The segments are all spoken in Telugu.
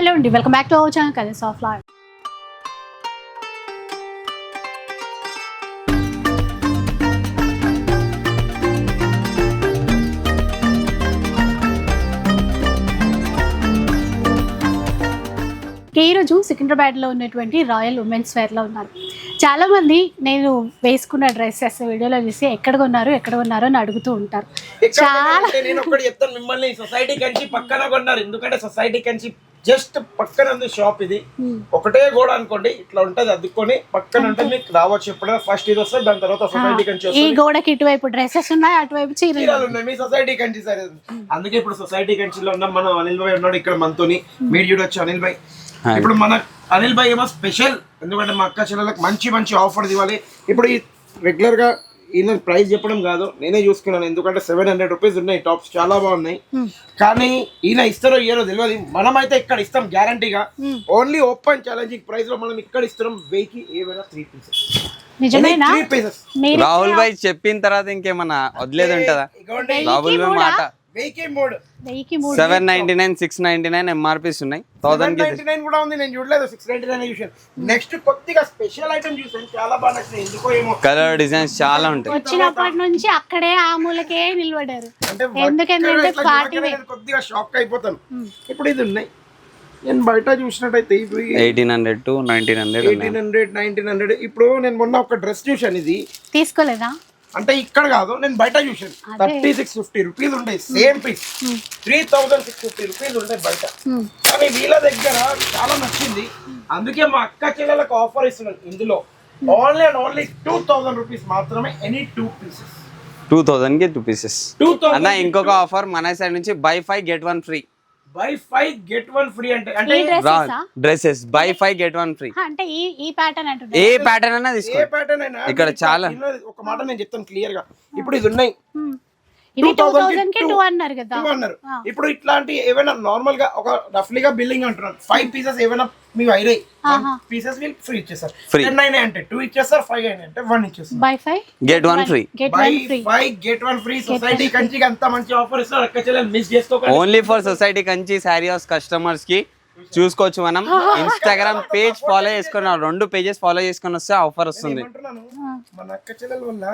హలో అండి welcome back to our channel Colours of Life. ఈరోజు సికింద్రాబాద్లో ఉన్నటువంటి రాయల్ ఉమెన్స్ వేర్లో ఉన్నారు చాలామంది నేను వేసుకున్న డ్రెస్సెస్ వీడియోలో చూసి ఎక్కడ కొన్నారు ఎక్కడ కొన్నారు అని అడుగుతూ ఉంటారు. చాలా నేను ఒకటి చెప్తాను మిమ్మల్ని సొసైటీ కంచి పక్కన కొన్నారు ఎందుకంటే సొసైటీ కంచి జస్ట్ పక్కన ఉంది షాప్ ఇది. ఒకటే గోడ అనుకోండి ఇట్లా ఉంటది అద్దుకొని పక్కన ఉంటుంది మీకు రావచ్చు ఎప్పుడైనా. ఫస్ట్ ఇది వస్తుంది దాని తర్వాత సొసైటీ కంచి ఈ గోడకి ఇటువైపు డ్రెస్సెస్ ఉన్నాయి అటువైపు చీరలు ఉన్నాయి. మీ సొసైటీ కంచి సరే. అందుకే ఇప్పుడు సొసైటీ కంచిలో ఉన్నాం మనం అనిల్ భాయ్ ఉన్నాడు ఇక్కడ మనతోని. మీరు చూడొచ్చు అనిల్ భాయ్ ఇప్పుడు మన అనిల్ భాయ్ ఏమో స్పెషల్ ఎందుకంటే మా అక్క చెల్లెలకు మంచి మంచి ఆఫర్స్ ఇవ్వాలి. ఇప్పుడు ఈ రెగ్యులర్గా ఈయన ప్రైస్ చెప్పడం కాదు. నేనే చూసుకున్నాను. ఎందుకంటే సెవెన్ హండ్రెడ్ రూపీస్ ఉన్నాయి. టాప్స్ చాలా బాగున్నాయి. కానీ ఈయన ఇస్తారో ఇయ్యారో తెలియదు మనమైతే ఇక్కడ ఇస్తాం గ్యారంటీగా. ఓన్లీ ఓపెన్ ఛాలెంజింగ్ ప్రైస్లో మనం ఇక్కడ ఇస్తున్నాం. వెయ్యికి ఏవైనా త్రీ పీసెస్ రాహుల్ భాయ్ చెప్పిన తర్వాత ఇంకేమన్నా వదిలేదు ఉంటదా? రాహుల్ భాయ్ మాట seven ninety nine six ninety nine MRPs ఉన్నాయి. థౌసండ్ నైన్టీ నైన్ కూడా ఉంది నేను చూడలేదు. సిక్స్ నైన్టీ నైన్ చూసాను నెక్స్ట్ కొద్దిగా స్పెషల్ ఐటమ్ చూసాను చాలా బాగా నచ్చింది ఎందుకో ఏమో. కలర్ డిజైన్స్ చాలా ఉంటాయి. వచ్చినప్పటి నుంచి అక్కడే ఆ మూలకే నిలబడారు ఎందుకంటే కొద్దిగా షాక్ అయిపోతాను. ఇప్పుడు ఇది ఉన్నాయి. నేను బయట చూసినట్టయితే ఇప్పుడు eighteen hundred to nineteen hundred eighteen hundred nineteen hundred ఇప్పుడు నేను మొన్న ఒక డ్రెస్ చూశాను ఇది. తీసుకోలేదా? అంటే ఇక్కడ కాదు నేను బయట చూశాను. థర్టీ సిక్స్ ఫిఫ్టీ రూపీస్ ఉంటాయి same piece three thousand six fifty rupees ఉంటాయి బయట. కానీ వీళ్ళ దగ్గర చాలా నచ్చింది. అందుకే మా అక్క చెల్లెలకు ఆఫర్ ఇస్తున్నాను ఇందులో. Only and only two thousand rupees మాత్రమే ఎనీ టూ పీసెస్ టూ థౌసండ్కి టూ పీసెస్ టూ అన్న థౌసండ్ ఇంకొక ఆఫర్ మన సైడ్ నుంచి buy five get one free buy five get one free అంటే అంటే dresses dresses buy five get one free అంటే ఈ ఈ ప్యాటర్న్ అంటున్నా ఏ ప్యాటర్న్ అయినా ఏ ప్యాటర్న్ అయినా ఇక్కడ చాలా- ఒక మాట నేను చెప్తాను క్లియర్గా. ఇప్పుడు ఇది ఉన్నాయి. ఇది టూ 2000 కి థౌసండ్కి two- టూ అన్నారు కదా. టూ అన్నారు. ఇప్పుడు ఇట్లాంటి ఏమైనా నార్మల్గా ఒక రఫ్లీగా బిల్లింగ్ అంటున్నారు ఫైవ్ పీసెస్ ఏమైనా మీకు అయినాయి. పీసెస్ వీళ్ళు ఫ్రీ ఇచ్చేస్తారు. టెన్ అయినాయి అంటే టూ ఇచ్చేస్తారు ఫైవ్ అయినాయి అంటే వన్ ఇచ్చేస్తారు. Buy five get one free get buy one free five get one free Society కంచికి అంత మంచి ఆఫర్ ఇస్తారు అక్క చెల్లెలు మిస్ చేసుకోకండి. Only for Society Kanchi Saree House కస్టమర్స్కి చూసుకోవచ్చు మనం. ఇన్స్టాగ్రామ్ పేజ్ ఫాలో చేసుకుని ఆ రెండు పేజెస్ ఫాలో చేసుకొని వస్తే ఆఫర్ వస్తుంది. మన అక్క చెల్లెల వల్ల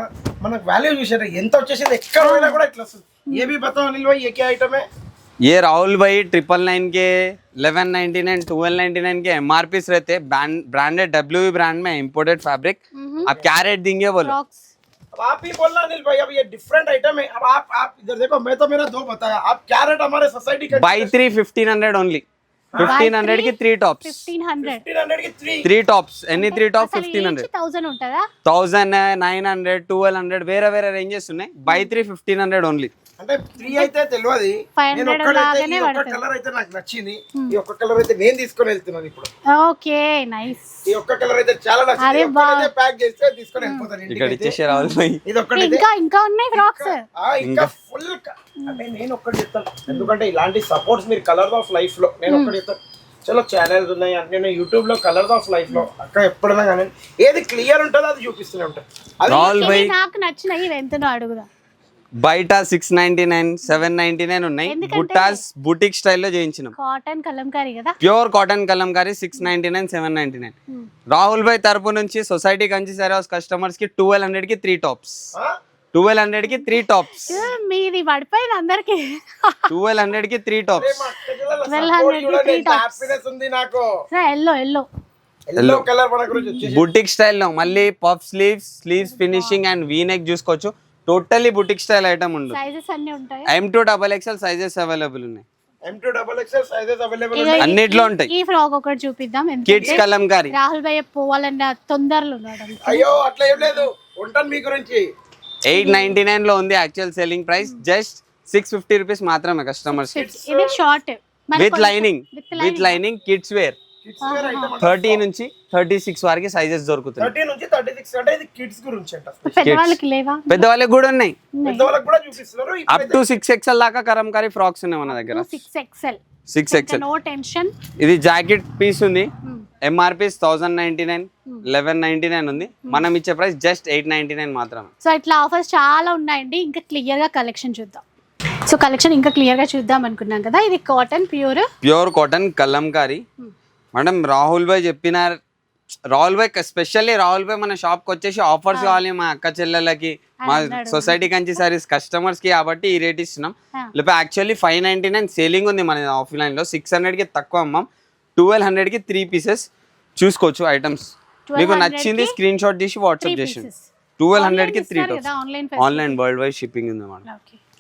మనకు వాల్యూ చూసారు ఎంత వచ్చేసింది ఎక్కడ పోయినా కూడా ఇట్లా వస్తుంది ఏ బి బతావు అనిల్ భాయ్ ఏకే ఐటమే ये राहुल भाई ट्रिपल नाइन के eleven ninety nine twelve ninety nine के एम आर पीस रहते ब्रांडेड डब्ल्यू ब्रांड में इम्पोर्टेड फैब्रिक आप क्या रेट देंगे बोलो फ्रॉक्स अब आप ही बोलना अनिल भाई अब ये डिफरेंट आइटम है अब आप आप इधर देखो मैं तो मेरा दो बताया आप क्या रेट हमारे सोसाइटी का by three fifteen hundred only fifteen హండ్రెడ్కి three tops fifteen hundred three tops ఎన్ని three top fifteen hundred thousand ఉంటుందా? Thousand nine hundred twelve hundred వేరే వేరే రేంజెస్ ఉన్నాయి. Buy three fifteen hundred only అంటే త్రీ అయితే తెలియదు 500 నేను ఒక్కడైతే ఒక్క. కలర్ అయితే నాకు నచ్చింది. ఈ ఒక్క కలర్ అయితే నేను తీసుకొని వెళ్తున్నాను ఇప్పుడు. Okay nice. ఈ ఒక్క కలర్ అయితే చాలా నచ్చింది. ఒక్కటైతే ప్యాక్ చేస్తే తీసుకొని వెళ్ళిపోతాను ఇక్కడ. ఇచ్చేసి భాయ్ ఇది ఒక్కటైతే ఇంకా ఇంకా ఉన్నాయి ఫ్రాక్స్ ఆ, ఇంకా ఫుల్ అంటే నేను ఒక్కటి చెప్తాను. ఎందుకంటే ఇలాంటి సపోర్ట్స్ మీరు కలర్ ఆఫ్ లైఫ్లో నేను ఒక్కటి చెప్తాను. చలో ఛానల్స్ ఉన్నాయి అన్ని యూట్యూబ్లో కలర్ ఆఫ్ లైఫ్లో అక్కడ ఎప్పుడైనా కానీ ఏది క్లియర్ ఉంటుందో అది చూపిస్తూనే ఉంటాయి నాకు నచ్చినాయి ఇవి ఎంతనో అడుగుదా. బయట six ninety nine seven ninety nine ఉన్నాయి బుట్టాస్ బుటిక్ స్టైల్లో చేయించినాం. కాటన్ కలంకారీ కదా? Pure cotton kalamkari six ninety nine seven ninety nine Rahul భాయ్ తరపు నుంచి సొసైటీ కంచి సారీ కస్టమర్స్కి ట్వెల్వ్ హండ్రెడ్కి త్రీ టాప్స్ ఆ? ట్వెల్వ్ హండ్రెడ్కి త్రీ టాప్స్ మీది పడిపోయింది అందరికి. ట్వెల్వ్ హండ్రెడ్కి త్రీ టాప్స్ 1200 support కి ఉంది నాకు. Yellow yellow. బుటిక్ స్టైల్లో మళ్ళీ puff sleeves sleeves finishing and V neck చూసుకోవచ్చు. టోటల్లీ బుటిక్ స్టైల్ ఐటమ్ ఉండదు. సైజెస్ అన్ని ఉంటాయి? M to double XL sizes available ఉన్నాయి. అన్నిట్లో ఉంటాయి. ఈ ఫ్రాక్ ఒకటి చూపిద్దాం కిడ్స్ కలంకారీ రాహుల్ భయ్య పోవాలన్న తొందరలో ఉన్నాడు అయ్యో అట్లా ఏం లేదు. ఉంటాను మీ గురించి. ఎయిట్ నైన్టీ నైన్లో ఉంది actual selling price just six fifty rupees మాత్రమే కస్టమర్స్ ఇది short with lining with lining kids wear thirty నుంచి థర్టీ సిక్స్ వరకు సైజెస్ దొరుకుతాయి థర్టీ నుంచి థర్టీ సిక్స్ అంటే ఇది కిడ్స్ గురించి అంట. పెద్దవాళ్ళకి లేవా? పెద్దవాళ్ళకి కూడా ఉన్నాయి. పెద్దవాళ్ళకి కూడా చూపిస్తున్నారు. అప్ టు సిక్స్ ఎక్స్ఎల్ దాకా కరంకారీ ఫ్రాక్స్ ఉన్నాయి మన దగ్గర. Six XL six XL no tension ఇది జాకెట్ పీస్ ఉంది. MRPs thousand ninety nine eleven ninety nine ఉంది. మనం ఇచ్చే price just eight ninety nine మాత్రమే. సో ఇట్లా ఆఫర్స్ చాలా ఉన్నాయండి. ఇంకా క్లియర్గా కలెక్షన్ చూద్దాం. సో కలెక్షన్ ఇంకా క్లియర్గా చూద్దాం అనుకున్నాం కదా. ఇది cotton pure pure cotton kalamkari. Madam Rahul భాయ్ చెప్పిన రాహుల్ భాయ్ స్పెషల్లీ రాహుల్ భాయ్ మన షాప్కి వచ్చేసి ఆఫర్స్ కావాలి మా అక్క చెల్లెలకి మా. సొసైటీ కంచి సారీస్ కస్టమర్స్కి కాబట్టి ఈ రేట్ ఇస్తున్నాం. లేకపోతే actually five ninety nine selling ఉంది మన ఆఫ్లైన్లో. సిక్స్ హండ్రెడ్కి తక్కువ అమ్మాం. ట్వెల్వ్ హండ్రెడ్కి త్రీ పీసెస్ చూసుకోవచ్చు ఐటమ్స్ మీకు 1200 నచ్చింది కి స్క్రీన్ షాట్ తీసి వాట్సాప్ చేసి. ట్వెల్వ్ హండ్రెడ్కి three online world wide shipping ఉంది మేడం.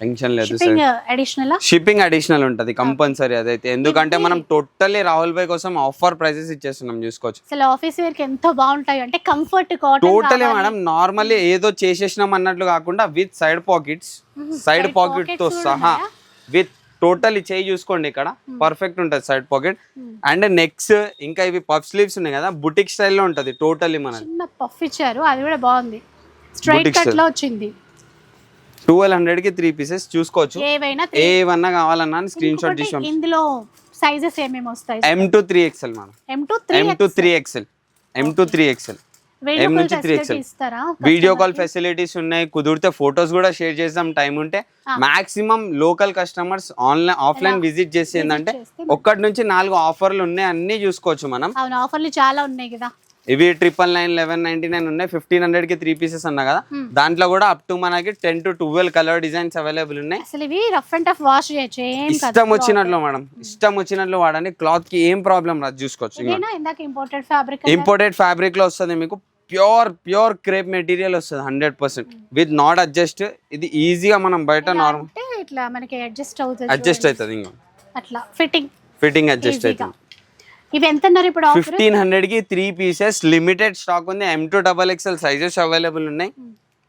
టెన్షన్ లేదు షిప్పింగ్ అడిషనల్ షిప్పింగ్ అడిషనల్ ఉంటుంది కంపల్సరీ అదైతే. ఎందుకంటే మనం టోటల్లీ రాహుల్ భాయ్ కోసం ఆఫర్ ప్రైసెస్ ఇచ్చేస్తున్నాం చూసుకోవచ్చు. అసలు ఆఫీస్ వేర్కి ఎంతో బాగుంటాయి అంటే comfort cotton totally madam normally ఏదో చేసేసినాం అన్నట్లు కాకుండా విత్ సైడ్ పాకెట్స్ సైడ్ పాకెట్తో సహా? విత్ టోటలీ చేయి చూసుకోండి ఇక్కడ. పర్ఫెక్ట్ ఉంటుంది సైడ్ పాకెట్ అండ్ నెక్స్ట్ ఇంకా ఇవి పఫ్ స్లీవ్స్ ఉన్నాయి కదా బుటిక్ స్టైల్లో ఉంటుంది టోటలీ మనది. చిన్న పఫ్ ఇచ్చారు అది కూడా బాగుంది. Straight cut. లో వచ్చింది. ట్వెల్వ్ హండ్రెడ్కి త్రీ పీసెస్ చూసుకోవచ్చు. ఏవైనా ఏవన్నా కావాలన్నా స్క్రీన్ షాట్ ఇంకొకటి తీసాం ఇందులో సైజెస్ ఏమేమి వస్తాయి? M to three XL madam M to three M to three XL M to three XL call నుంచి 3XL. ఫెసిలిటీ ఇస్తారా? వీడియో కాల్ ఫెసిలిటీస్ ఉన్నాయి. కుదిరితే ఫొటోస్ కూడా షేర్ చేద్దాం. టైం ఉంటే maximum local customers online offline visit చేసి ఏంటంటే ఒక్కటి నుంచి నాలుగు ఆఫర్లు ఉన్నాయి. అన్ని చూసుకోవచ్చు మనం. ఆఫర్లు చాలా ఉన్నాయి కదా. ఇవి triple nine eleven ninety nine ఉన్నాయి. ఫిఫ్టీన్ హండ్రెడ్కి త్రీ పీసెస్ అన్నా కదా. దాంట్లో కూడా అప్ టు మనకి ten to twelve colour designs available ఉన్నాయి. అసలు ఇవి రఫ్ అండ్ టఫ్ వాష్ చేయొచ్చు ఇష్టం వచ్చినట్లు మేడం. ఇష్టం వచ్చినట్లు వాడండి. క్లాత్కి ఏం ప్రాబ్లం రాదు. చూసుకోవచ్చు. ఇంపోర్టెడ్ ఫ్యాబ్రిక్ ఇంపోర్టెడ్ ఫ్యాబ్రిక్లో వస్తుంది మీకు. ప్యూర్ ప్యూర్ క్రేప్ మెటీరియల్ వస్తుంది hundred percent with knot adjust ఇది ఈజీగా మనం బయట నార్మల్ ఇట్లా మనకి అడ్జస్ట్ అవుతుంది అడ్జస్ట్ అవుతుంది ఇంకా. అట్లా. ఫిట్టింగ్ ఫిట్టింగ్ అడ్జస్ట్ అవుతుంది. ఇవి ఎంత అన్నారు ఇప్పుడు ఫిఫ్టీన్ హండ్రెడ్కి త్రీ పీసెస్ లిమిటెడ్ స్టాక్ ఉంది. M to double XL sizes available ఉన్నాయి.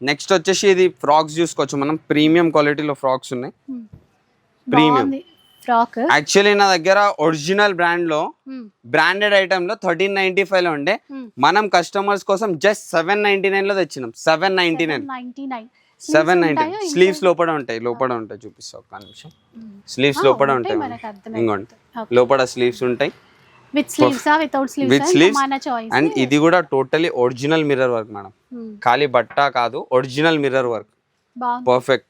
నెక్స్ట్ వచ్చేసి ఇది ఫ్రాక్స్ చూసుకోవచ్చు మనం. ప్రీమియం క్వాలిటీలో ఫ్రాక్స్ ఉన్నాయి. బాగుంది. ఫ్రాక్ యాక్చువల్లీ నా దగ్గర ఒరిజినల్ బ్రాండ్లో బ్రాండెడ్ ఐటమ్లో థర్టీన్ నైన్టీ ఫైవ్లో ఉండే. Hmm. మనం కస్టమర్స్ కోసం జస్ట్ సెవెన్ నైన్టీ నైన్లో తెచ్చినాం. Seven ninety nine seven ninety sleeves లోపల ఉంటాయి లోపల ఉంటాయి. చూపిస్తా ఒక్క నిమిషం. స్లీవ్స్ లోపల ఉంటాయి. ఇంకోండి. లోపల స్లీవ్స్ ఉంటాయి. With sleeves without with sleeves sleeves మన చాయిస్ అండ్ ఇది కూడా totally original mirror work madam ఖాళీ బట్ట కాదు original mirror work perfect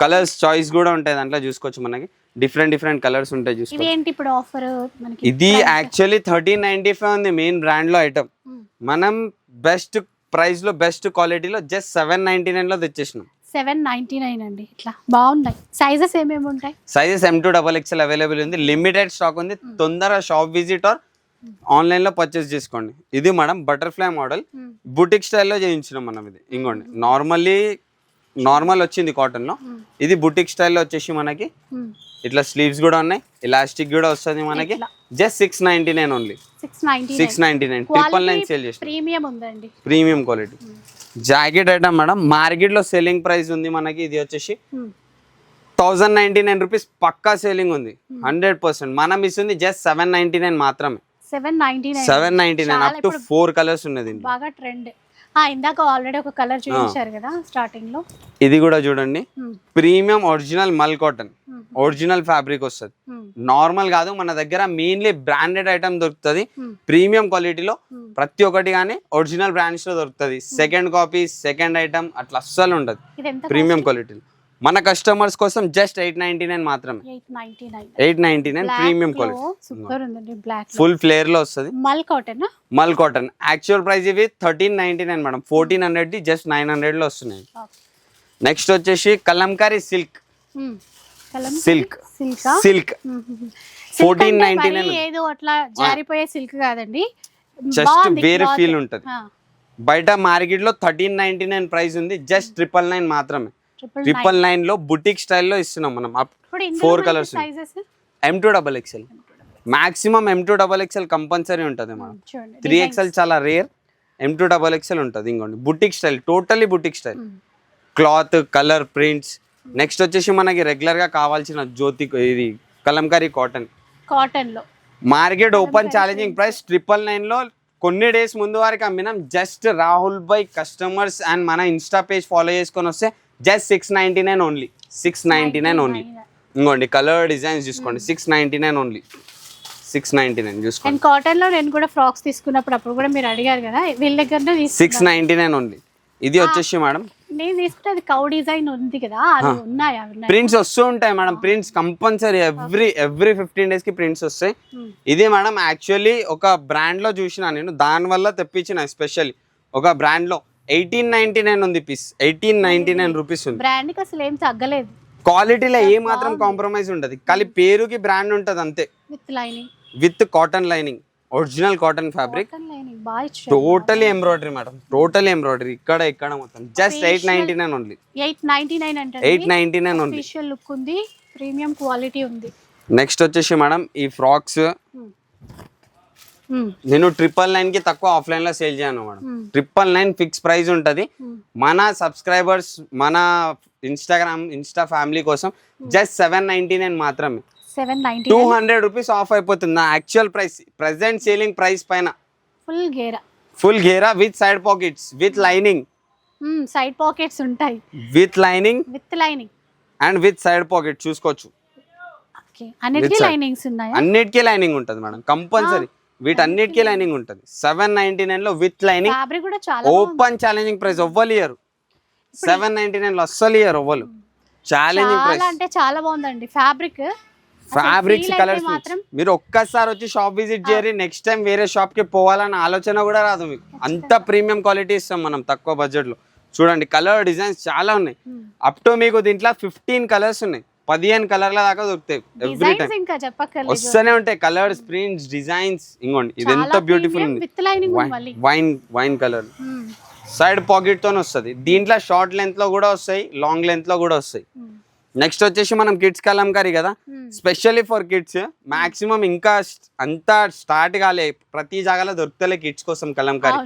colours choice కూడా ఉంటాయి దాంట్లో చూసుకోవచ్చు మనకి. డిఫరెంట్ డిఫరెంట్ కలర్స్ ఉంటాయి ఇప్పుడు ఆఫర్ మనకి? ఇది యాక్చువల్లీ థర్టీన్ నైన్టీ ఫైవ్ ఉంది మెయిన్ బ్రాండ్లో ఐటమ్ Hmm. మనం బెస్ట్ ప్రైస్లో బెస్ట్ క్వాలిటీలో జస్ట్ సెవెన్ నైన్టీ నైన్లో తెచ్చేసినాం. సెవెన్ నైన్టీ నైన్ అండి ఇట్లా. బాగున్నాయి. సైజెస్ ఏమేమి ఉంటాయి? Sizes M to double XL available ఉంది. లిమిటెడ్ స్టాక్ ఉంది. తొందరగా షాప్ విజిట్ ఆర్ ఆన్లైన్లో పర్చేస్ చేసుకోండి. ఇది madam butterfly model Hmm. Boutique స్టైల్లో చేయించినాం మనం ఇది. ఇంకోండి. నార్మల్లీ నార్మల్ వచ్చింది కాటన్లో. Hmm. ఇది బుటిక్ స్టైల్లో వచ్చేసి మనకి ఇట్లా స్లీవ్స్ కూడా ఉన్నాయి. ఎలాస్టిక్ కూడా వస్తుంది మనకి. Just six ninety nine only six ninety nine triple nine sale చేసిన. ప్రీమియం ఉందండి. Premium quality jacket item madam. మార్కెట్లో సెల్లింగ్ ప్రైస్ ఉంది మనకి. ఇది వచ్చేసి Hmm. Thousand ninety nine rupees పక్కా సేలింగ్ ఉంది. Hundred percent. మనం ఇస్తుంది జస్ట్ సెవెన్ నైన్టీ నైన్ మాత్రమే. Seven ninety nine. Up to four colours ఉన్నది. బాగా ట్రెండ్. ఇందాక ఆల్రెడీ ఒక కలర్ చూపించారు కదా స్టార్టింగ్లో. ఇది కూడా చూడండి. Premium original mul cotton. Original fabric వస్తుంది. నార్మల్ కాదు మన దగ్గర మెయిన్లీ బ్రాండెడ్ ఐటమ్ దొరుకుతుంది. ప్రీమియం క్వాలిటీలో. ప్రతి ఒక్కటి కానీ ఒరిజినల్ బ్రాండ్స్లో దొరుకుతుంది. సెకండ్ కాపీ సెకండ్ ఐటమ్ అట్లా అస్సలు ఉండదు. ప్రీమియం క్వాలిటీలో మన కస్టమర్స్ కోసం జస్ట్ ఎయిట్ నైన్టీ నైన్ మాత్రమే eight ninety nine premium quality full ఫ్లేర్లో. వస్తుంది. Mul cotton mul cotton actual price ఇవి thirteen ninety nine madam fourteen hundred the just nine హండ్రెడ్లో వస్తున్నాయి. నెక్స్ట్ వచ్చేసి Kalamkari silk silk silk fourteen ninety nine ఏదో అట్లా జారిపోయే సిల్క్ కాదండి. జస్ట్ వేరే. ఫీల్ ఉంటుంది. బయట మార్కెట్లో థర్టీన్ నైన్టీ నైన్ ప్రైస్ ఉంది. జస్ట్ ట్రిపుల్ నైన్ మాత్రమే. ట్రిపుల్ నైన్లో బుటిక్ స్టైల్లో ఇస్తున్నాం మనం. Four colours M two double XL maximum M two double XL compulsory ఉంటుంది చూడండి త్రీ ఎక్స్ఎల్ చాలా rare M two double XL ఉంటుంది ఇంకోండి. Boutique style totally boutique style cloth colour prints next వచ్చేసి మనకి రెగ్యులర్గా కావాల్సిన జ్యోతి ఇది కలంకారీ కాటన్ కాటన్లో. Market open challenging price triple నైన్లో కొన్ని డేస్ ముందు వరకు అమ్మినాం. Just Rahul by customers and మన ఇన్స్టా పేజ్ ఫాలో చేసుకొని వస్తే just six ninety nine only six ninety nine only ఇంకోండి కలర్ డిజైన్స్ చూసుకోండి. Six ninety nine only six ninety nine చూసుకోండి. అండ్ కాటన్లో నేను కూడా ఫ్రాక్స్ తీసుకున్నప్పుడు అప్పుడు కూడా మీరు అడిగారు కదా వీళ్ళ దగ్గర సిక్స్ నైన్టీ నైన్ ఓన్లీ ఇది వచ్చేసి మేడం. నేను తీసుకుంటే కౌ డిజైన్ ఉంది కదా అది ఉన్నాయా ప్రింట్స్ వస్తూ ఉంటాయి madam. Prints compulsory every every fifteen డేస్కి ప్రింట్స్ వస్తాయి. ఇది మేడం యాక్చువల్లీ ఒక బ్రాండ్లో చూసిన నేను దాని వల్ల తెప్పించిన స్పెషల్ ఒక బ్రాండ్లో. ఎయిటీన్ నైన్టీ నైన్ ఉంది piece eighteen ninety nine rupees ఉంది. బ్రాండ్కి అసలు ఏం తగ్గలేదు. క్వాలిటీలో ఏ మాత్రం కాంప్రమైజ్ ఉండదు. ఖాళీ పేరుకి బ్రాండ్ ఉంటుంది అంతే. With lining with cotton lining original cotton fabric totally embroidery madam totally embroidery ఇక్కడ ఇక్కడ మొత్తం. Just eight ninety nine only eight ninety nine అంటే eight ninety nine only look ఉంది. ప్రీమియం క్వాలిటీ ఉంది. నెక్స్ట్ వచ్చేసి మేడం ఈ ఫ్రాక్స్ Hmm. నేను ట్రిపుల్ నైన్కి తక్కువ ఆఫ్లైన్లో సేల్ చేయను madam. Hmm. Triple nine fix price ఉంటది. Hmm. మన సబ్స్క్రైబర్స్ మన ఇన్స్టాగ్రామ్ ఇన్స్టా ఫ్యామిలీ కోసం జస్ట్ సెవెన్ నైన్టీ నైన్ మాత్రమే. టూ హండ్రెడ్ రూపీస్ ఆఫ్ అయిపోతుంది నా actual price present selling price పైన. ఫుల్ గేరా full Gera with side pockets with lining side pockets ఉంటాయి. With lining with lining and with side pocket చూసుకోవచ్చు. అన్నిటికీ. లైనింగ్స్ ఉన్నాయా? అన్నిటికీ లైనింగ్ ఉంటుంది మేడం. కంపల్సరీ వీటన్నిటికీ లైనింగ్ ఉంటుంది. సెవెన్ నైన్టీ నైన్లో with lining. Open challenging price ఎవ్వరు ఇయర్ సెవెన్ నైన్టీ నైన్లో అస్సలు ఇయర్ ఎవ్వరు. ఛాలెంజింగ్ ప్రైస్ అంటే చాలా బాగుందండి. ఫ్యాబ్రిక్ ఫ్యాబ్రిక్స్ కలర్స్ మీరు ఒక్కసారి వచ్చి షాప్ విజిట్ చేయరు నెక్స్ట్ టైం వేరే షాప్కి పోవాలన్న ఆలోచన కూడా రాదు మీకు. అంత ప్రీమియం క్వాలిటీ ఇస్తాం మనం తక్కువ బడ్జెట్లో. చూడండి కలర్ డిజైన్స్ చాలా ఉన్నాయి. అప్ టు మీకు దీంట్లో ఫిఫ్టీన్ కలర్స్ ఉన్నాయి. పదిహేను కలర్ల దాకా దొరుకుతాయి ఎవ్రీ టైం వస్తూనే ఉంటాయి. కలర్స్ ప్రింట్స్ డిజైన్స్ ఇంకోండి. ఇది ఎంత బ్యూటిఫుల్ ఉంది. Wine wine colour Hmm. Side pocket తోనే వస్తుంది. దీంట్లో షార్ట్ లెంత్లో కూడా వస్తాయి లాంగ్ లెంత్లో కూడా వస్తాయి. Hmm. నెక్స్ట్ వచ్చేసి మనం కిడ్స్ కలంకారీ కదా. Hmm. Specially for kids maximum ఇంకా అంతా స్టార్ట్ కాలే. ప్రతి జాగాలో దొరుకుతలే కిడ్స్ కోసం కలంకారీ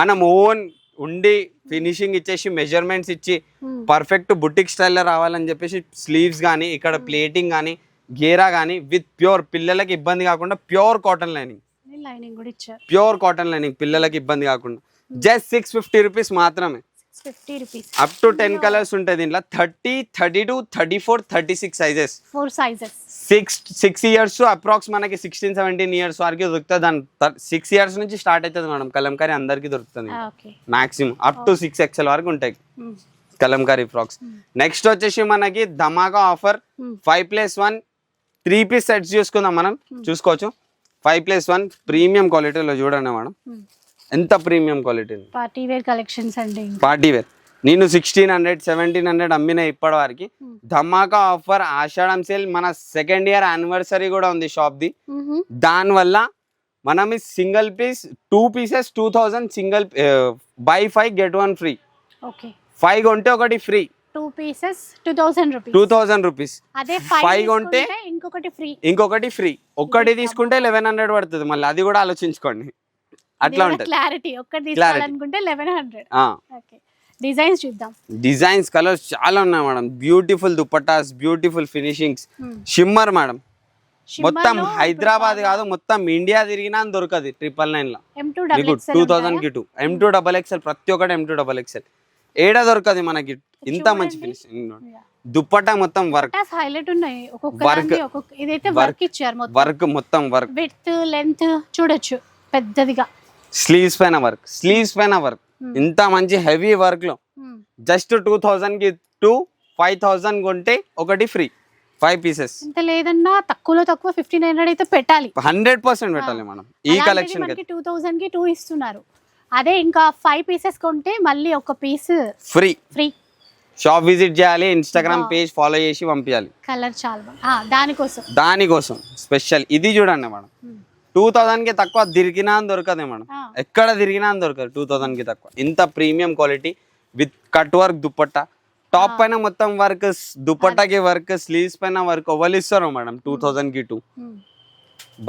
మనం ఓన్ ఉండి ఫినిషింగ్ ఇచ్చేసి మెజర్మెంట్స్ ఇచ్చి Hmm. పర్ఫెక్ట్ బుటిక్ స్టైల్లో రావాలని చెప్పేసి స్లీవ్స్ కానీ ఇక్కడ ప్లేటింగ్ కానీ గేరా కానీ విత్ ప్యూర్ పిల్లలకి ఇబ్బంది కాకుండా ప్యూర్ కాటన్ లైనింగ్ లైనింగ్ కూడా ఇచ్చారు. ప్యూర్ కాటన్ లైనింగ్ పిల్లలకి ఇబ్బంది కాకుండా. జస్ట్ సిక్స్ ఫిఫ్టీ రూపీస్ మాత్రమే. Fifty rupees. Up to ten colours ఉంటాయి దీంట్లో. Thirty thirty two thirty four thirty six sizes four sizes six six years approx మనకి సిక్స్టీన్ సెవెంటీన్ ఇయర్స్ వరకు దొరుకుతుంది దాని సిక్స్ ఇయర్స్ నుంచి స్టార్ట్ అవుతుంది మేడం కలంకారీ అందరికీ దొరుకుతుంది maximum up to six XL వరకు ఉంటాయి. కలంకారీ ఫ్రాక్స్ నెక్స్ట్ వచ్చేసి మనకి ధమాకా offer Hmm. Five plus one three piece sets చూసుకుందాం మనం. చూసుకోవచ్చు. ఫైవ్ ప్లస్ వన్ ప్రీమియం క్వాలిటీలో చూడండి మేడం ఎంత premium quality party wear collections అండి పార్టీ వేర్. నేను సిక్స్టీన్ హండ్రెడ్ సెవెంటీన్ హండ్రెడ్ అమ్మిన ఇప్పటి వరకు Hmm. ధమాకా ఆఫర్ ఆషాఢం సేల్ మన సెకండ్ ఇయర్ యానివర్సరీ కూడా ఉంది షాప్ది దానివల్ల మనం single piece two pieces two thousand single buy five get one free okay. Five కొంటే ఒకటి free two pieces two thousand rupees two thousand rupees అదే ఫైవ్ కొంటే కొంటే ఇంకొకటి ఫ్రీ ఇంకొకటి ఫ్రీ ఒక్కటి తీసుకుంటే లెవెన్ హండ్రెడ్ పడుతుంది. మళ్ళీ అది కూడా ఆలోచించుకోండి. అట్లా ఉంటుంది. క్లారిటీ ఒక్కటి తీసుకోవాలనుకుంటే లెవెన్ హండ్రెడ్ ఓకే డిజైన్స్ చూద్దాం. డిజైన్స్ కలర్స్ చాలా ఉన్నాయి madam beautiful dupattas beautiful finishings. Shimmer madam మొత్తం హైదరాబాద్ కాదు మొత్తం ఇండియా తిరిగినా దొరకదు ట్రిపుల్ నైన్లో. టూ మీకు double two థౌసండ్కి two M two double XL ప్రతి ఒక్కటి ఎం టూ డబల్ ఎక్స్ఎల్ ఏడా దొరకదు మనకి. ఇంత మంచి. ఫినిషింగ్ దుప్పట్టా మొత్తం వర్క్ హైలైట్ ఉన్నాయి. ఒక్కొక్క ఇదైతే. వర్క్ ఇచ్చారు వర్క్ మొత్తం వర్క్ విత్ లెంత్ చూడొచ్చు. పెద్దదిగా. స్లీవ్స్ పైన వర్క్ స్లీవ్స్ పైన వర్క్. Hmm. ఇంత మంచి హెవీ వర్క్లో Hmm. జస్ట్ టూ థౌసండ్కి టూ ఫైవ్ థౌసండ్ కొంటే ఒకటి ఫ్రీ ఫైవ్ పీసెస్. లేదన్నా తక్కువలో తక్కువ ఫిఫ్టీన్ హండ్రెడ్ అయితే పెట్టాలి. హండ్రెడ్ పర్సెంట్ పెట్టాలి మనం ఈ కలెక్షన్ టూ థౌసండ్కి టూ ఇస్తున్నారు. అదే ఇంకా ఫైవ్ పీసెస్ కొంటే మళ్ళీ ఒక piece free free shop visit చేయాలి ఇన్స్టాగ్రామ్. పేజ్ ఫాలో చేసి పంపించాలి కలర్ చాలా ఆ, దానికోసం. దానికోసం స్పెషల్ ఇది చూడండి మేడం. Hmm. టూ థౌసండ్కి తక్కువ తిరిగినా అని దొరకదు మేడం. ఎక్కడ తిరిగినా అని దొరకదు టూ థౌసండ్కి తక్కువ. ఇంత premium quality with cut work dupatta. Top పైన మొత్తం వర్క్ దుప్పట్టాకి వర్క్ స్లీవ్స్ పైన వర్క్ ఎవరు ఇస్తారు madam two థౌసండ్కి two.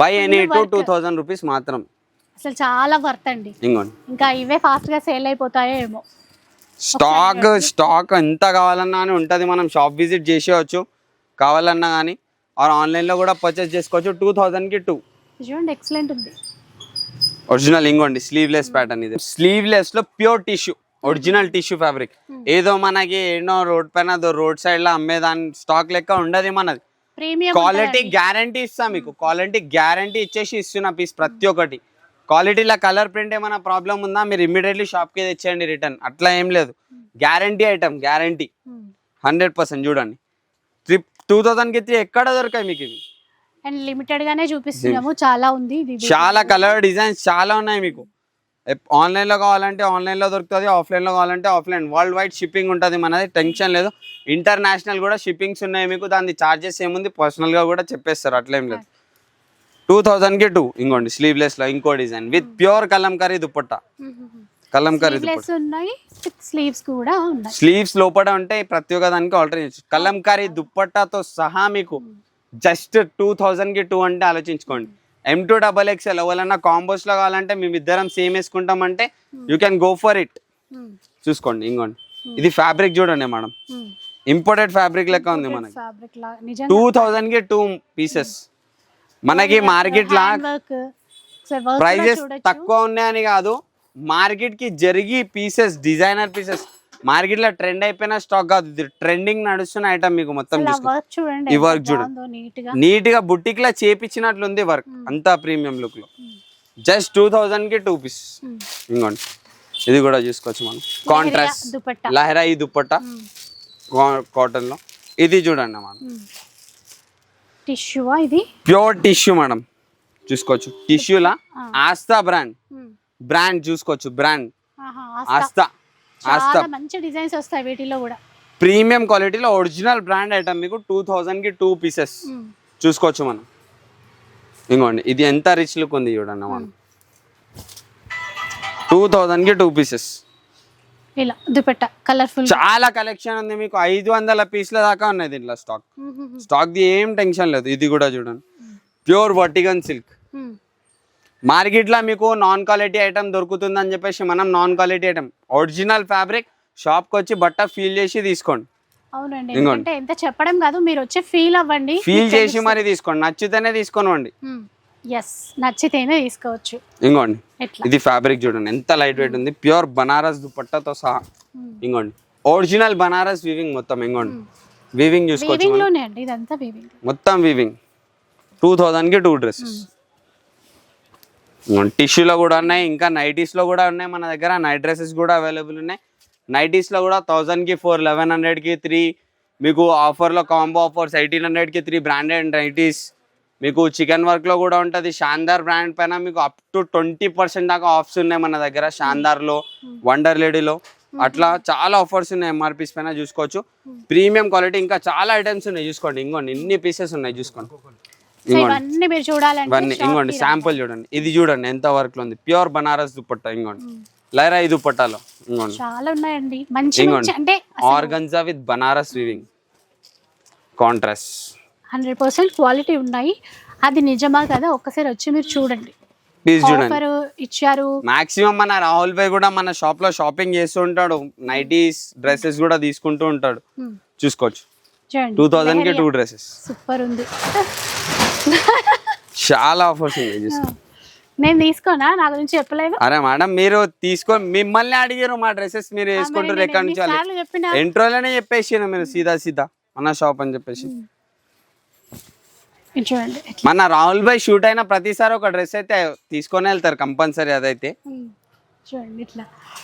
Buy any two. Two thousand rupees మాత్రం. అసలు చాలా వర్త్ అండి. ఇంకోండి. ఇంకా ఇవే ఫాస్ట్గా సేల్ అయిపోతాయో ఏమో. స్టాక్ స్టాక్ ఎంత కావాలన్నా అని ఉంటుంది మనం షాప్ విజిట్ చేసేయచ్చు. కావాలన్నా కానీ ఆర్ ఆన్లైన్లో కూడా పర్చేస్ చేసుకోవచ్చు టూ థౌజండ్కి టూ. ఇది చూడండి ఎక్సలెంట్ ఉంది. ఒరిజినల్ ఇంకోండి స్లీవ్లెస్ ప్యాటర్న్ ఇది. స్లీవ్లెస్లో pure tissue original tissue fabric ఏదో మనకి ఎన్నో రోడ్ పైన రోడ్ సైడ్లో అమ్మేదాని స్టాక్ లెక్క ఉండదు మనది. క్వాలిటీ గ్యారంటీ ఇస్తా మీకు. క్వాలిటీ గ్యారంటీ ఇచ్చేసి ఇస్తున్న పీస్ ప్రతి ఒక్కటి. క్వాలిటీలో కలర్ ప్రింట్ ఏమైనా ప్రాబ్లం ఉందా మీరు ఇమ్మీడియట్లీ షాప్కి తెచ్చేయండి రిటర్న్ అట్లా ఏం లేదు. Guarantee item guarantee hundred percent చూడండి. ట్రిప్ టూ థౌజండ్కి త్రీ ఎక్కడ దొరకాయి మీకు ఇవి? అండ్ లిమిటెడ్ గానే చూపిస్తున్నాము. చాలా ఉంది. ఇది చాలా కలర్ డిజైన్స్ చాలా ఉన్నాయి మీకు. ఎప్- ఆన్లైన్లో కావాలంటే ఆన్లైన్లో దొరుకుతుంది ఆఫ్లైన్లో కావాలంటే ఆఫ్లైన్ వరల్డ్ వైడ్ షిప్పింగ్ ఉంటుంది మనది టెన్షన్ లేదు. ఇంటర్నేషనల్ కూడా షిప్పింగ్స్ ఉన్నాయి మీకు దాని చార్జెస్ ఏముంది పర్సనల్గా కూడా చెప్పేస్తారు అట్లేం లేదు. టూ థౌజండ్కి టూ ఇంకోండి స్లీవ్లెస్లో ఇంకో design with pure Kalamkari Kalamkari sleeveless ఉన్నాయి విత్ స్లీవ్స్ కూడా స్లీవ్స్ లోపల ఉంటే ప్రతి ఒక్క దానికి ఆల్టర్ చేయొచ్చు. కలంకారీ దుప్పట్టాతో సహా మీకు జస్ట్ టూ థౌజండ్కి టూ అంటే ఆలోచించుకోండి. ఎం టూ డబల్ ఎక్స్ఎల్ ఎవరైనా కాంబోస్లో కావాలంటే మేము ఇద్దరం same వేసుకుంటామంటే you can go for it చూసుకోండి ఇంకోండి. ఇది ఫ్యాబ్రిక్ చూడండి మేడం. ఇంపోర్టెడ్ ఫ్యాబ్రిక్ లెక్క ఉంది మనకి. ఫ్యాబ్రిక్ లా నిజంగా. టూ టూ పీసెస్ మనకి మార్కెట్లా ప్రైజెస్ తక్కువ ఉన్నాయని కాదు మార్కెట్కి జరిగి పీసెస్ డిజైనర్ పీసెస్ మార్కెట్లో ట్రెండ్ అయిపోయిన స్టాక్ కాదు. ఇది ట్రెండింగ్ నడుస్తున్న ఐటమ్ మీకు మొత్తం చూసుకో వర్క్ చూడండి ఈ. నీట్గా. బుట్టిక్ లా చేపించినట్లుంది వర్క్ అంతా ప్రీమియం లుక్లో. జస్ట్ టూ థౌజండ్కి టూ పీస్ Hmm. ఇంకోండి. ఇది కూడా చూసుకోవచ్చు మనం. కాంట్రాస్ట్ లహరా ఈ దుప్పట్టా కాటన్లో ఇది చూడండి మనం. టిష్యూ ఇది? ప్యూర్ టిష్యూ మేడం చూసుకోవచ్చు. టిష్యూలా ఆస్తా బ్రాండ్ Hmm. బ్రాండ్ చూసుకోవచ్చు. బ్రాండ్ ఆస్తా చాలా మంచి డిజైన్స్ వస్తాయి వీటిలో కూడా. ప్రీమియం క్వాలిటీలో ఒరిజినల్ బ్రాండ్ ఐటమ్ మీకు టూ థౌజండ్కి టూ పీసెస్. చూసుకోవచ్చు మనం. ఇంకోండి ఇది ఎంత రిచ్ లుక్ ఉంది చూడండి మనం. టూ థౌజండ్కి టూ పీసెస్. ఇలా దుపట్టా కలర్ఫుల్ చాలా కలెక్షన్ ఉంది మీకు. ఐదు వందల పీస్ల దాకా ఉన్నాయి దీంట్లో స్టాక్ స్టాక్ది ఏం టెన్షన్ లేదు. ఇది కూడా చూడండి. ప్యూర్ వర్టిగన్ సిల్క్ మార్కెట్లో మీకు నాన్ క్వాలిటీ ఐటమ్ దొరుకుతుందని చెప్పేసి మనం non quality item original fabric షాప్కి వచ్చి బట్ట ఫీల్ చేసి తీసుకోండి. అవునండి ఇంకోండి. ఎందుకంటే ఎంత చెప్పడం కాదు మీరు వచ్చి ఫీల్ అవ్వండి ఫీల్ చేసి మరి తీసుకోండి నచ్చితేనే తీసుకోనివ్వండి. ఎస్ నచ్చితేనే తీసుకోవచ్చు. ఇంకోండి. ఇది ఫ్యాబ్రిక్ చూడండి ఎంత లైట్ వెయిట్ ఉంది ప్యూర్ బనారస్ దుపట్టాతో సహా. ఇంకోండి. ఒరిజినల్ బనారస్ వీవింగ్ మొత్తం ఇంకోండి. వీవింగ్ చూసుకోవచ్చు అండి ఇదంతా వీవింగ్ మొత్తం వీవింగ్ టూ థౌజండ్కి టూ డ్రెస్సెస్ టిష్యూలో కూడా ఉన్నాయి. ఇంకా నైటీస్లో కూడా ఉన్నాయి మన దగ్గర. నైట్ డ్రెస్సెస్ కూడా అవైలబుల్ ఉన్నాయి. నైటీస్లో కూడా థౌజండ్కి ఫోర్ లెవెన్ హండ్రెడ్కి త్రీ మీకు ఆఫర్లో కాంబో ఆఫర్స్ ఎయిటీన్ హండ్రెడ్కి త్రీ బ్రాండెడ్ నైటీస్ మీకు చికెన్ వర్క్లో కూడా ఉంటుంది. షాందార్ బ్రాండ్ పైన మీకు అప్ టు ట్వంటీ పర్సెంట్ దాకా ఆఫర్స్ ఉన్నాయి మన దగ్గర షాందార్లో వండర్ లేడీలో అట్లా చాలా ఆఫర్స్ ఉన్నాయి ఎంఆర్పీస్ పైన చూసుకోవచ్చు. ప్రీమియం క్వాలిటీ ఇంకా చాలా ఐటమ్స్ ఉన్నాయి. చూసుకోండి. ఇంకోండి. ఇన్ని పీసెస్ ఉన్నాయి. చూసుకోండి. ఇవన్నీ మీరు ఇంకోండి శాంపుల్ చూడండి. ఇది చూడండి ఎంత వర్క్లో ఉంది. ప్యూర్ బనారస్ దుపట్టా ఇంకోండి లైరా ఈ దుపట్టాలో ఇంకోండి చాలా ఉన్నాయండి. మంచి అంటే organza with Banaras weaving. Contrast. Hundred percent quality ఉన్నాయి. అది నిజమా కదా? ఒక్కసారి వచ్చి మీరు చూడండి. ప్లీజ్ చూడండి. ఇచ్చారు. మాక్సిమం మన రాహుల్ భాయ్ కూడా మన షాప్లో షాపింగ్ చేస్తూ ఉంటాడు. నైటీస్ డ్రెస్సెస్ కూడా తీసుకుంటూ ఉంటాడు. చూసుకోవచ్చు. టూ థౌజండ్కి టూ డ్రెస్సెస్ సూపర్ ఉంది. చాలా ఆఫర్స్ ఉన్నాయి చూసుకో నేను తీసుకోనా? నా గురించి చెప్పలేదు అరే మేడం మీరు తీసుకొని మిమ్మల్ని అడిగారు మా డ్రెస్సెస్ మీరు వేసుకుంటారు ఎక్కడి నుంచి ఎంట్రోలోనే చెప్పేసి మీరు సీదా సీదా మన షాప్ అని చెప్పేసి. మన రాహుల్ భాయ్ షూట్ అయిన ప్రతిసారి ఒక డ్రెస్ అయితే తీసుకొని వెళ్తారు కంపల్సరీ అదైతే.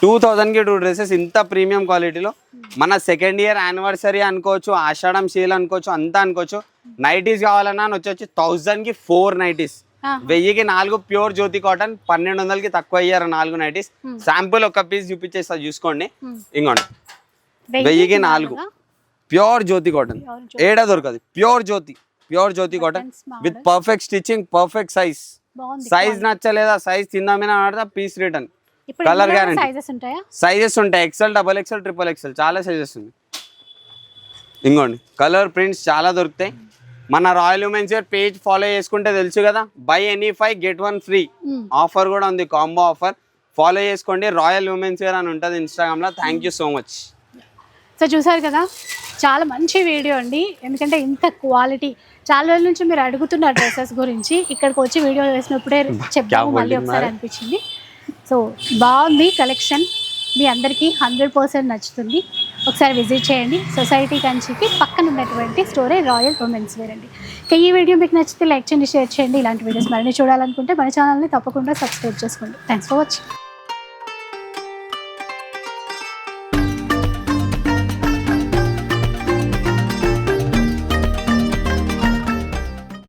టూ థౌజండ్కి టూ డ్రెస్సెస్ ఇంత ప్రీమియం క్వాలిటీలో మన సెకండ్ ఇయర్ యానివర్సరీ అనుకోవచ్చు ఆషాఢం సేల్ అనుకోవచ్చు అంతా అనుకోవచ్చు. నైటీస్ కావాలన్నా వచ్చి థౌజండ్కి ఫోర్ నైటీస్. వెయ్యికి నాలుగు ప్యూర్ జ్యోతి కాటన్ పన్నెండు వందలకి తక్కువ అయ్యారు నాలుగు నైటీస్. శాంపుల్ ఒక పీస్ చూపించేస్తా చూసుకోండి. ఇంకోండి. వెయ్యికి నాలుగు? Pure Jyoti cotton. ఏడ దొరకదు. Pure Jyoti. Pure Jyoti cotton. With perfect stitching perfect size. Size నచ్చలేదా? సైజ్ తిందామని ఆడతా పీస్ రిటర్న్. సైజెస్ ఉంటాయా? సైజెస్ ఉంటాయి. XL double XL triple XL చాలా సైజెస్ ఉన్నాయి. ఇంకోండి. కలర్ ప్రింట్స్ చాలా దొరుకుతాయి. మన Royal Women's Wear page follow చేసుకుంటే తెలుసు కదా buy any five get one free. Offer కూడా ఉంది కాంబో ఆఫర్ ఫాలో చేసుకోండి రాయల్ ఉమెన్స్ వేర్ అని ఉంటుంది ఇన్స్టాగ్రామ్లో thank you so much so చూసారు కదా చాలా మంచి వీడియో అండి. ఎందుకంటే ఇంత క్వాలిటీ చాలా రోజుల నుంచి మీరు అడుగుతున్న డ్రెస్సెస్ గురించి. ఇక్కడికి వచ్చి వీడియో చేసినప్పుడే చెప్దాము మళ్ళీ ఒకసారి అనిపించింది. సో బాగుంది కలెక్షన్ మీ అందరికీ హండ్రెడ్ పర్సెంట్ నచ్చుతుంది. ఒకసారి విజిట్ చేయండి. సొసైటీ కంచికి పక్కన ఉన్నటువంటి స్టోరే రాయల్ ఉమెన్స్ వేర్ అండి ఇక ఈ వీడియో మీకు నచ్చితే లైక్ చేయండి షేర్ చేయండి. ఇలాంటి వీడియోస్ మరిన్ని చూడాలనుకుంటే మన ఛానల్ని తప్పకుండా సబ్స్క్రైబ్ చేసుకోండి. Thanks for watching